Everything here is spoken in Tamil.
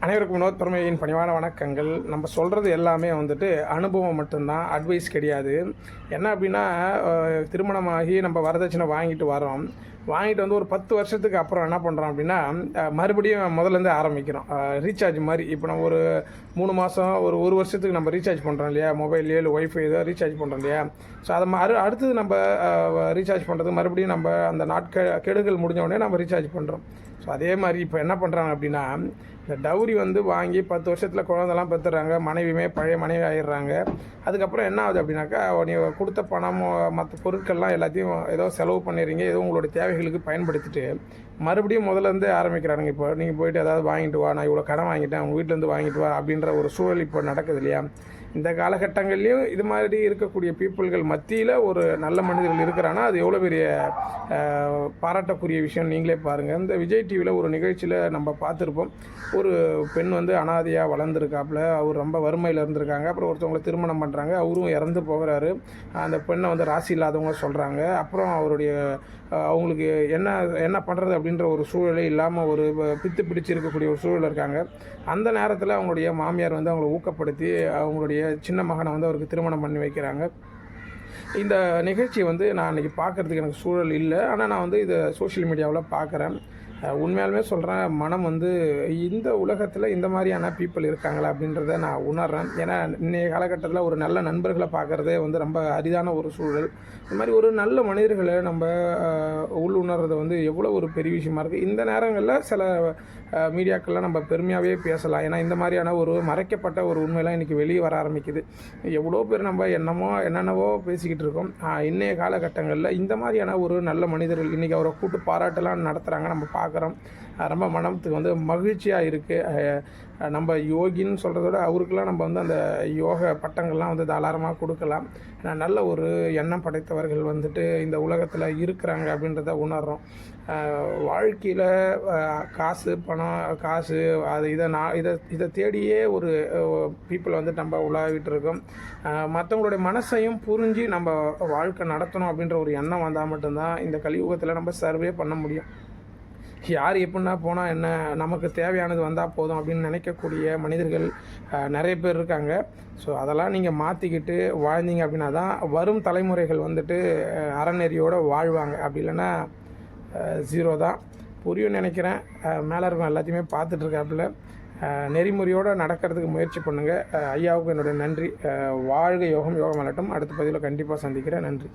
அனைவருக்கும் வினோத் பெருமையின் பணிவான வணக்கங்கள். நம்ம சொல்கிறது எல்லாமே வந்துட்டு அனுபவம் மட்டும்தான் அட்வைஸ் கிடையாது. என்ன அப்படின்னா திருமணமாகி நம்ம வரதட்சணை வாங்கிட்டு வரோம் வாங்கிட்டு வந்து ஒரு பத்து வருஷத்துக்கு அப்புறம் என்ன பண்ணுறோம் அப்படின்னா மறுபடியும் முதல்லேருந்து ஆரம்பிக்கிறோம். ரீசார்ஜ் மாதிரி. இப்போ நம்ம ஒரு மூணு மாதம் ஒரு ஒரு வருஷத்துக்கு நம்ம ரீசார்ஜ் பண்ணுறோம் இல்லையா? மொபைல்லையோ இல்லை ஒய்ஃபை ஏதோ ரீசார்ஜ் பண்ணுறோம் இல்லையா? ஸோ அதை மறு அடுத்தது நம்ம ரீசார்ஜ் பண்ணுறது மறுபடியும் நம்ம அந்த நாட்கள் கெடுகள் முடிஞ்ச உடனே நம்ம ரீசார்ஜ் பண்ணுறோம் ஸோ அதே மாதிரி இப்போ என்ன பண்ணுறாங்க அப்படின்னா இந்த டவுரி வந்து வாங்கி பத்து வருஷத்தில் குழந்தெல்லாம் பெற்றுறாங்க மனைவியுமே பழைய மனைவி ஆயிடுறாங்க. அதுக்கப்புறம் என்ன ஆகுது அப்படின்னாக்கா நீங்கள் கொடுத்த பணம் மற்ற பொருட்கள்லாம் எல்லாத்தையும் ஏதோ செலவு பண்ணிடுறீங்க ஏதோ உங்களோட தேவைகளுக்கு பயன்படுத்திட்டு மறுபடியும் முதல்ல இருந்து ஆரம்பிக்கிறாங்க இப்போ நீங்கள் போயிட்டு ஏதாவது வாங்கிட்டு வா நான் இவ்வளோ கடன் வாங்கிட்டேன் உங்கள் வீட்டிலேருந்து வாங்கிட்டு வா அப்படின்ற ஒரு சூழல் இப்போ நடக்குது இல்லையா? இந்த காலகட்டங்கள்லேயும் இது மாதிரி இருக்கக்கூடிய பீப்புள்கள் மத்தியில் ஒரு நல்ல மனிதர்கள் இருக்கிறான்னா அது எவ்வளோ பெரிய பாராட்டக்கூடிய விஷயம் நீங்களே பாருங்கள் இந்த விஜய் டிவியில் ஒரு நிகழ்ச்சியில் நம்ம பார்த்துருப்போம். ஒரு பெண் வந்து அனாதையாக வளர்ந்துருக்காப்புல. அவர் ரொம்ப வறுமையில் இருந்திருக்காங்க. அப்புறம் ஒருத்தவங்களை திருமணம் பண்ணுறாங்க அவரும் இறந்து போகிறாரு. அந்த பெண்ணை வந்து ராசி இல்லாதவங்க சொல்கிறாங்க அப்புறம் அவருடைய அவங்களுக்கு அவங்களுக்கு என்ன என்ன பண்ணுறது அப்படின்ற ஒரு சூழலே இல்லாமல் ஒரு பித்து பிடிச்சு இருக்கக்கூடிய ஒரு சூழல் இருக்காங்க. அந்த நேரத்தில் அவங்களுடைய மாமியார் வந்து அவங்களை ஊக்கப்படுத்தி அவங்களுடைய சின்ன மகனை வந்து அவருக்கு திருமணம் பண்ணி வைக்கிறாங்க. இந்த நிகழ்ச்சியை வந்து நான் அன்றைக்கி பார்க்குறதுக்கு எனக்கு சூழல் இல்லை. ஆனால் நான் வந்து இதை சோஷியல் மீடியாவில் பார்க்குறேன். உண்மையாலுமே சொல்கிறேன் மனம் வந்து இந்த உலகத்தில் இந்த மாதிரியான பீப்புள் இருக்காங்களா அப்படின்றத நான் உணர்றேன். ஏன்னா இன்றைய காலகட்டத்தில் ஒரு நல்ல நண்பர்களை பார்க்குறதே வந்து ரொம்ப அரிதான ஒரு சூழல். இந்த மாதிரி ஒரு நல்ல மனிதர்களை நம்ம உள் உணர்றது வந்து எவ்வளோ ஒரு பெரிய விஷயமா இருக்குது இந்த நேரங்களில் சில மீடியாக்கள்லாம் நம்ம பெருமையாகவே பேசலாம். ஏன்னா இந்த மாதிரியான ஒரு மறைக்கப்பட்ட ஒரு உண்மையெல்லாம் இன்றைக்கி வெளியே வர ஆரம்பிக்குது. எவ்வளோ பேர் நம்ம என்னமோ என்னென்னவோ பேசிக்கிட்டு இருக்கோம். இன்றைய காலகட்டங்களில் இந்த மாதிரியான ஒரு நல்ல மனிதர்கள் இன்றைக்கி அவரை கூட்டு பாராட்டெல்லாம் நடத்துகிறாங்க நம்ம பார்க்குறோம். ரொம்ப மனத்துக்கு வந்து மகிழ்ச்சியாக இருக்குது நம்ம யோகின்னு சொல்கிறத விட அவருக்கெல்லாம் நம்ம வந்து அந்த யோக பட்டங்கள்லாம் வந்து தாராளமாக கொடுக்கலாம். ஏன்னா நல்ல ஒரு எண்ணம் படைத்தவர்கள் வந்துட்டு இந்த உலகத்தில் இருக்கிறாங்க அப்படின்றத உணர்கிறோம் வாழ்க்கையில் காசு பணம் காசு அது இதை நான் இதை இதை தேடியே ஒரு பீப்புளை வந்து நம்ம உலாவிட்டு இருக்கோம். மற்றவங்களுடைய மனசையும் புரிஞ்சு நம்ம வாழ்க்கை நடத்தணும் அப்படின்ற ஒரு எண்ணம் வந்தால் மட்டும்தான் இந்த கலியுகத்தில் நம்ம சர்வே பண்ண முடியும். யார் எப்படின்னா போனால் என்ன நமக்கு தேவையானது வந்தால் போதும் அப்படின்னு நினைக்கக்கூடிய மனிதர்கள் நிறைய பேர் இருக்காங்க. ஸோ அதெல்லாம் நீங்கள் மாற்றிக்கிட்டு வாழ்ந்தீங்க அப்படின்னா தான் வரும் தலைமுறைகள் வந்துட்டு அறநெறியோடு வாழ்வாங்க. அப்படி இல்லைன்னா ஜீரோ தான். புரியும் நினைக்கிறேன். மேலே இருக்கும் எல்லாத்தையுமே பார்த்துட்ருக்காப்புல. நெறிமுறையோடு நடக்கிறதுக்கு முயற்சி பண்ணுங்கள் ஐயாவுக்கு என்னுடைய நன்றி. வாழ்க யோகம் யோகம் வரட்டும் அடுத்த பதிவில் கண்டிப்பாக சந்திக்கிறேன். நன்றி.